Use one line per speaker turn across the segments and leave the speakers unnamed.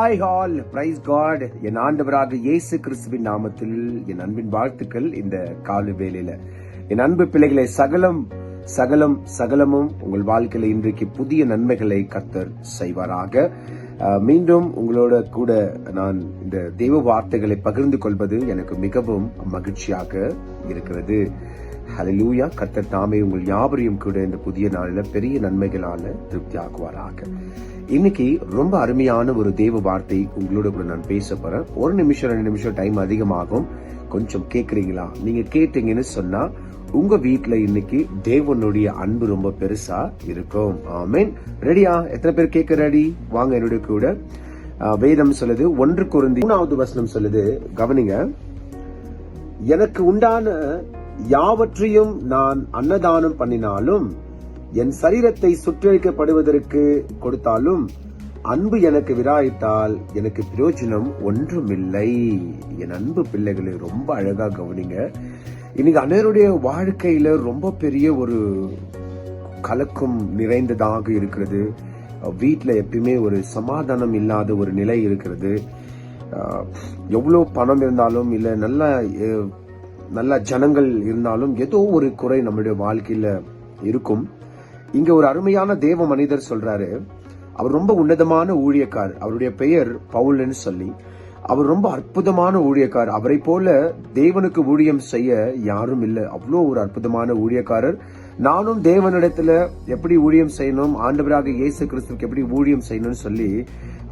Hi all praise God என் ஆண்டவராக இயேசு கிறிஸ்துவின் நாமத்தில் என் அன்பின் வாழ்த்துக்கள் இந்த காலு வேலையில என் அன்பு பிள்ளைகளை சகலம் சகலம் சகலமும் உங்கள் வாழ்க்கையில இன்றைக்கு புதிய நன்மைகளை கத்தர் செய்வாராக. மீண்டும் உங்களோட கூட நான் இந்த தெய்வ வார்த்தைகளை பகிர்ந்து கொள்வது எனக்கு மிகவும் மகிழ்ச்சியாக இருக்கிறது. ஹலலூயா கர்த்தர் தாமே உங்கள் யாவரையும் கூட இந்த புதிய நாளில பெரிய நன்மைகளால திருப்தி ஆகுவாராக இன்னைக்கு ரொம்ப அருமையான ஒரு தேவ வார்த்தை உங்களோட கூட நான் பேச போறேன். ஒரு நிமிஷம் ரெண்டு நிமிஷம் டைம் அதிகமாகும். கொஞ்சம் கேக்குறீங்களா? நீங்க கேட்டீங்கன்னு சொன்னா உங்க வீட்ல இன்னைக்கு தேவனுடைய அன்பு ரொம்ப பெருசா இருக்கும். ஆமீன் ரெடியா எத்தனை பேர் கேட்க ரெடி வாங்க என்னுடைய கூட. வேதம் சொல்லுது ஒன்று குருந்தி மூணாவது வசனம் சொல்லுது கவனிங்க. எனக்கு உண்டான யாவற்றையும் நான் அன்னதானம் பண்ணினாலும் என் சரீரத்தை சுற்றழிக்கப்படுவதற்கு கொடுத்தாலும் அன்பு எனக்கு விராயித்தால் எனக்கு பிரயோஜனம் ஒன்றுமில்லை. என் அன்பு பிள்ளைகளை ரொம்ப அழகா கவனிங்க. இன்னைக்கு அனைவருடைய வாழ்க்கையில ரொம்ப பெரிய ஒரு கலக்கம் நிறைந்ததாக இருக்கிறது. வீட்டில் எப்பயுமே ஒரு சமாதானம் இல்லாத ஒரு நிலை இருக்கிறது. எவ்வளோ பணம் இருந்தாலும் இல்லை நல்ல நல்ல ஜனங்கள் இருந்தாலும் ஏதோ ஒரு குறை நம்மளுடைய வாழ்க்கையில் இருக்கும். இங்க ஒரு அருமையான தேவ மனிதர் சொல்றாரு. அவர் ரொம்ப உன்னதமான ஊழியக்கார். அவருடைய பெயர் பவுல்னு சொல்லி. அவர் ரொம்ப அற்புதமான ஊழியக்கார். அவரை போல தேவனுக்கு ஊழியம் செய்ய யாரும் இல்லை. அவ்வளோ ஒரு அற்புதமான ஊழியக்காரர். நானும் தேவனிடத்துல எப்படி ஊழியம் செய்யணும் ஆண்டவராக இயேசு கிறிஸ்துக்கு எப்படி ஊழியம் செய்யணும்னு சொல்லி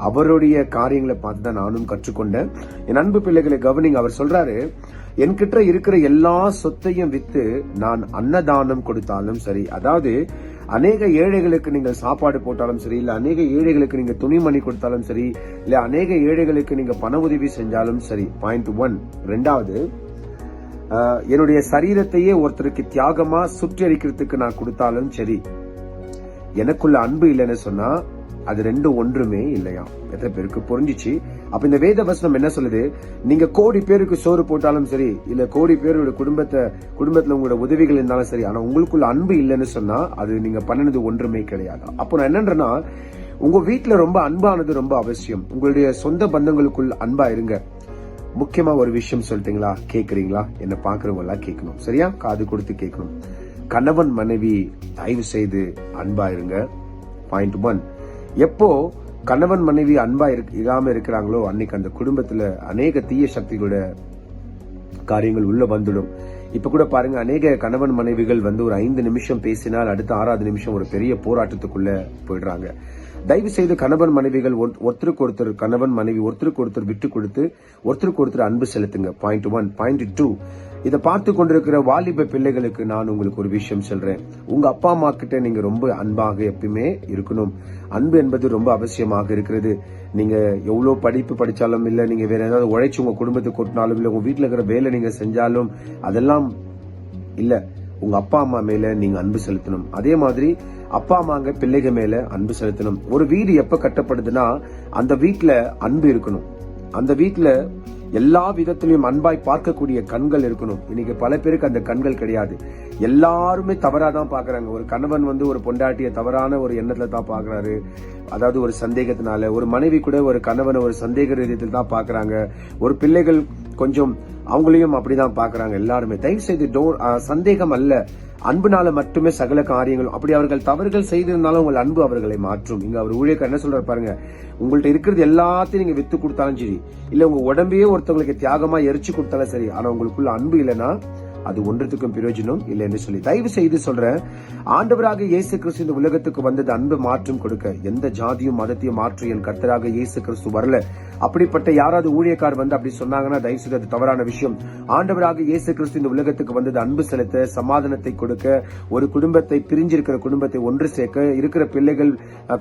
அவருடைய காரியங்களை பார்த்து தான் நானும் கற்றுக்கொண்டேன். என் அன்பு பிள்ளைகளை கவர்னிங் அவர் சொல்றாரு என்கிட்ட இருக்கிற எல்லா சொத்தையும் வித்து நான் அன்னதானம் கொடுத்தாலும் சரி அதாவது அநேக ஏழைகளுக்கு நீங்கள் சாப்பாடு போட்டாலும் சரி இல்லை அநேக ஏழைகளுக்கு நீங்க துணிமணி கொடுத்தாலும் சரி இல்லை அநேக ஏழைகளுக்கு நீங்க பண உதவி செஞ்சாலும் சரி. பாயிண்ட் ஒன் ரெண்டாவது என்னுடைய சரீரத்தையே ஒருத்தருக்கு தியாகமா சுற்றறிக்கிறதுக்கு நான் கொடுத்தாலும் சரி எனக்குள்ள அன்பு இல்லைன்னு சொன்னா அது ரெண்டும் ஒன்றுமே இல்லையா எத்தனை பேருக்கு புரிஞ்சிச்சு? அப்ப இந்த வேத வசனம் என்ன சொல்லுது? நீங்க கோடி பேருக்கு சோறு போட்டாலும் சரி இல்ல கோடி பேரோட குடும்பத்தை குடும்பத்துல உங்களோட உதவிகள் இருந்தாலும் சரி ஆனா உங்களுக்குள்ள அன்பு இல்லைன்னு சொன்னா அது நீங்க பண்ணினது ஒன்றுமே கிடையாது. அப்போ நான் என்னன்றேன்னா உங்க வீட்டுல ரொம்ப அன்பானது ரொம்ப அவசியம். உங்களுடைய சொந்த பந்தங்களுக்குள் அன்பா இருங்க. முக்கியமா ஒரு விஷயம் சொல்லிட்டீங்களா கேக்குறீங்களா? என்ன பாக்குறவங்க எல்லாம் கேட்கணும் சரியா? காது கொடுத்து கேட்கணும் கணவன் மனைவி தயவு செய்து அன்பா இருங்க. பாயிண்ட் ஒன் எப்போ கணவன் மனைவி அன்பா இருக்க- இருக்கிறாங்களோ அன்னைக்கு அந்த குடும்பத்துல அநேக தீய சக்திகளோட காரியங்கள் உள்ள வந்துடும். இப்ப கூட பாருங்க அநேக கணவன் மனைவிகள் வந்து ஒரு ஐந்து நிமிஷம் பேசினால் அடுத்த ஆறாவது நிமிஷம் ஒரு பெரிய போராட்டத்துக்குள்ள போயிடுறாங்க. தயவு செய்து கணவன் மனைவிகள் ஒருத்தருக்கு ஒருத்தர் கணவன் மனைவி ஒருத்தருக்கு ஒருத்தர் விட்டு கொடுத்து ஒருத்தருக்கு ஒருத்தர் அன்பு செலுத்துங்க. பாயிண்ட் ஒன் பாயிண்ட் டூ இதை பார்த்து கொண்டிருக்கிற வாலிப பிள்ளைகளுக்கு நான் உங்களுக்கு ஒரு விஷயம் சொல்றேன். உங்க அப்பா அம்மா கிட்ட நீங்க ரொம்ப அன்பாக எப்பயுமே இருக்கணும். அன்பு என்பது ரொம்ப அவசியமாக இருக்கிறது. நீங்க எவ்வளவு படிப்பு படிச்சாலும் இல்ல நீங்க வேற ஏதாவது உழைச்சு உங்க குடும்பத்தை கொட்டினாலும் இல்ல உங்க வீட்டுல இருக்கிற வேலை நீங்க செஞ்சாலும் அதெல்லாம் இல்ல. உங்க அப்பா அம்மா மேல நீங்க அன்பு செலுத்தணும். அதே மாதிரி அப்பா அம்மாங்க பிள்ளைங்க மேல அன்பு செலுத்தணும். ஒரு வீடு எப்ப கட்டப்படுதுன்னா அந்த வீட்டுல அன்பு இருக்கணும். அந்த வீட்டுல எல்லா விதத்திலையும் அன்பாய் பார்க்கக்கூடிய கண்கள் இருக்கணும். இன்னைக்கு பல பேருக்கு அந்த கண்கள் கிடையாது. எல்லாருமே தவறா தான் பாக்குறாங்க ஒரு கணவன் வந்து ஒரு பொண்டாட்டிய தவறான ஒரு எண்ணத்துல தான் பாக்குறாரு அதாவது ஒரு சந்தேகத்தினால. ஒரு மனைவி கூட ஒரு கணவனை ஒரு சந்தேக ரீதியத்தில் தான் பாக்குறாங்க ஒரு பிள்ளைகள் கொஞ்சம் அவங்களையும் அப்படிதான் பாக்குறாங்க எல்லாருமே. தயவு செய்து டோ- சந்தேகம் அல்ல. அன்புனால மட்டுமே சகல காரியங்களும். அப்படி அவர்கள் தவறுகள் செய்திருந்தாலும் உங்கள் அன்பு அவர்களை மாற்றும். இங்க அவர் ஊழியர்கள் என்ன சொல்றாரு பாருங்க? உங்கள்ட்ட இருக்கிறது எல்லாத்தையும் நீங்க வித்து கொடுத்தாலும் சரி இல்ல உங்க உடம்பையே ஒருத்தவங்களுக்கு தியாகமா எரிச்சு கொடுத்தாலும் சரி ஆனா உங்களுக்குள்ள அன்பு இல்லைன்னா அது ஒன்றத்துக்கும் பிரயோஜனம் இல்லை என்று சொல்லி தயவு செய்து சொல்றேன். ஆண்டவராக இயேசு கிறிஸ்து இந்த உலகத்துக்கு வந்தது அன்பு மாற்றம் கொடுக்க. எந்த ஜாதியும் மதத்தையும் மாற்றும் என் கர்த்தராக இயேசு கிறிஸ்து வரல. அப்படிப்பட்ட யாராவது ஊழியக்கார் வந்து அப்படி சொன்னாங்கன்னா தயவு செய்து அது தவறான விஷயம். ஆண்டவராக இயேசு கிறிஸ்து இந்த உலகத்துக்கு வந்தது அன்பு செலுத்த சமாதானத்தை கொடுக்க ஒரு குடும்பத்தை பிரிஞ்சிருக்கிற குடும்பத்தை ஒன்று சேர்க்க இருக்கிற பிள்ளைகள்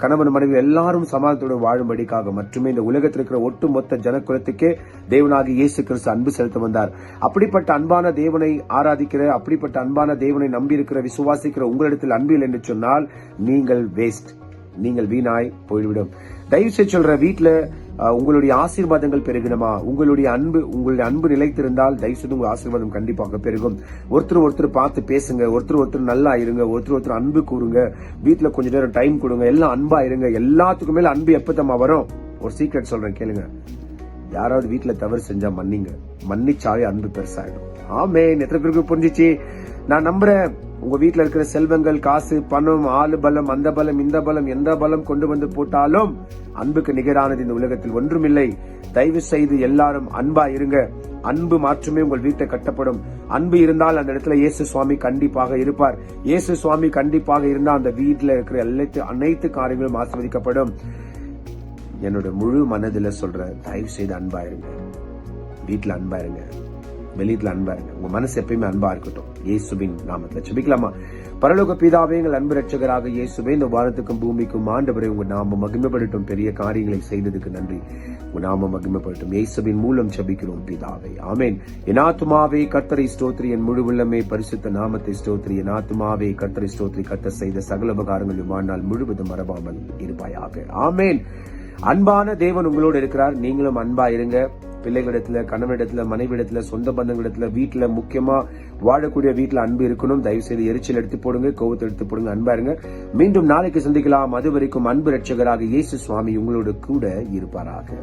கணவன் மனைவி எல்லாரும் சமாதானத்தோடு வாழும்படிக்காக மட்டுமே இந்த உலகத்தில் இருக்கிற ஒட்டுமொத்த ஜனக்குலத்துக்கே தேவனாக இயேசு கிறிஸ்து அன்பு செலுத்த வந்தார். அப்படிப்பட்ட அன்பான தேவனை ஆராதிக்கிற அப்படிப்பட்ட அன்பான தேவனை நம்பி இருக்கிற விசுவாசிக்கிற உங்களிடத்தில் அன்பில் என்று சொன்னால் நீங்கள் வேஸ்ட் நீங்கள் வீணாய் போய்விடும். தயவு செய்து சொல்ற வீட்டில் உங்களுடைய ஆசீர்வாதங்கள் பெருகணுமா உங்களுடைய அன்பு உங்களுடைய அன்பு நிலைத்திருந்தால் தயவு செய்து உங்கள் ஆசீர்வாதம் கண்டிப்பாக பெருகும். ஒருத்தர் ஒருத்தர் பார்த்து பேசுங்க ஒருத்தர் ஒருத்தர் நல்லா இருங்க ஒருத்தர் ஒருத்தர் அன்பு கூறுங்க வீட்டில் கொஞ்ச நேரம் டைம் கொடுங்க எல்லாம் அன்பா இருங்க எல்லாத்துக்கும் மேல அன்பு எப்பத்தமா வரும்? ஒரு சீக்ரெட் சொல்றேன் கேளுங்க. யாராவது வீட்டில் தவறு செஞ்சா மன்னிங்க. மன்னிச்சாவே அன்பு பெருசாயிடும். ஆமே எத்தனை பேருக்கு புரிஞ்சிச்சு? நான் நம்புறேன். உங்க வீட்டுல இருக்கிற செல்வங்கள் காசு பணம் ஆளு பலம் அந்த பலம் இந்த பலம் எந்த பலம் கொண்டு வந்து போட்டாலும் அன்புக்கு நிகரானது இந்த உலகத்தில் ஒன்றுமில்லை. தயவு செய்து எல்லாரும் அன்பா இருங்க. அன்பு மாற்றமே உங்கள் வீட்டை கட்டப்படும். அன்பு இருந்தால் அந்த இடத்துல இயேசு சுவாமி கண்டிப்பாக இருப்பார். இயேசு சுவாமி கண்டிப்பாக இருந்தால் அந்த வீட்டில் இருக்கிற அனைத்து அனைத்து காரியங்களும் ஆஸ்வதிக்கப்படும் என்னோட முழு மனதில் சொல்ற தயவு செய்து அன்பா இருங்க. வீட்டில் அன்பா இருங்க. வெளியத்துல அன்பா இருங்க உங்க மனசு எப்பயுமே அன்பா இருக்கட்டும். இயேசுவின் நாமத்துல செபிக்கலாமா பரலோக பிதாவே எங்கள் அன்பு ரட்சகராக இயேசுவே இந்த வாரத்துக்கும் பூமிக்கும் ஆண்டவரை உங்க நாம மகிமைப்படட்டும். பெரிய காரியங்களை செய்ததுக்கு நன்றி. உங்க நாம மகிமைப்படட்டும். இயேசுவின் மூலம் செபிக்கிறோம் பிதாவே. ஆமேன். என் ஆத்துமாவே கர்த்தரை ஸ்தோத்ரி என் முழு உள்ளமே பரிசுத்த நாமத்தை ஸ்தோத்ரி என் ஆத்துமாவே கர்த்தரை ஸ்தோத்ரி கர்த்தர் செய்த சகல உபகாரங்களும் வாழ்நாள் முழுவதும் மறவாமல் இருப்பாயாக. ஆமேன். அன்பான தேவன் உங்களோடு இருக்கிறார். நீங்களும் அன்பா இருங்க. பிள்ளைகளிடத்துல கணவனிடத்துல மனைவியிடத்துல சொந்த பந்தங்களிடத்துல வீட்டுல முக்கியமா வாழக்கூடிய வீட்டுல அன்பு இருக்கணும். தயவு செய்து எரிச்சல் எடுத்து போடுங்க கோவத்தை எடுத்து போடுங்க அன்பா இருங்க. மீண்டும் நாளைக்கு சந்திக்கலாம். அது வரைக்கும் அன்பு ரட்சகராக இயேசு சுவாமி உங்களோட கூட இருப்பாராக.